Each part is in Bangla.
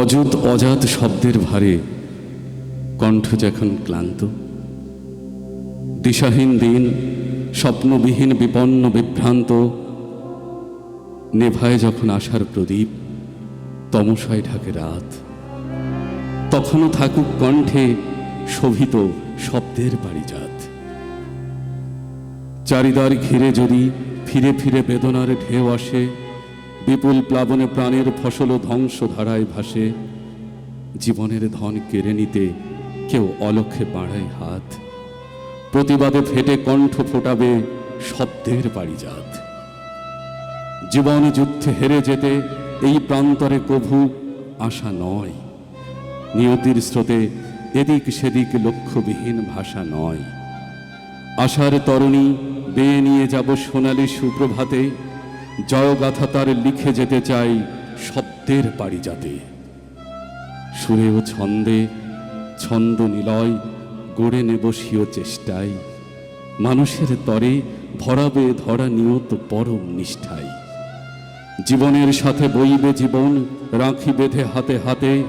অযুত অজাত শব্দের ভারে কণ্ঠ যখন ক্লান্ত। দিশাহীন দিন, স্বপ্নবিহীন বিপন্ন বিভ্রান্ত, নেভায় যখন আশার প্রদীপ তমসায় ঢাকে রাত। তখনও থাকুক কণ্ঠে শোভিত শব্দের পারিজাত চারিদার ঘিরে যদি ফিরে ফিরে বেদনার ঢেউ আসে বিপুল প্লাবনে প্রাণের ফসল ধ্বংস ধারায় ভাসে। জীবনের ধন কেড়ে নিতে কেউ অলক্ষে বাড়ায় হাত। প্রতিবাদে ফেটে কণ্ঠ ফোটাবে শব্দের পারিজাত। জীবন যুদ্ধে হেরে যেতে এই প্রান্তরে কভু আশা নয়। নিয়তির স্রোতে এদিক সেদিক লক্ষ্যবিহীন ভাষা নয়। আশার তরণী বেয়ে নিয়ে যাব সোনালি সুপ্রভাতে। জয়গাথা তার লিখে যেতে চাই শব্দের পারিজাতে সুরে ও ছন্দে ছন্দ নিলয়, গড়ে নেব স্বীয় চেষ্টায় মানুষের তরে ভরাবে ধরা নিয়ত পরম নিষ্ঠায় জীবনের সাথে বইবে জীবন রাখি বেঁধে হাতে হাতে,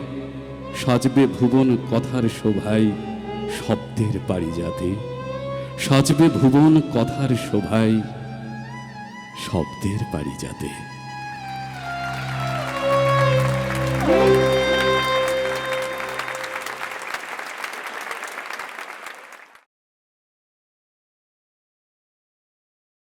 সাজবে ভুবন কথার শোভায় শব্দের পারিজাতে সাজবে ভুবন কথার শোভায় শব্দের পারিজাতে যাতে।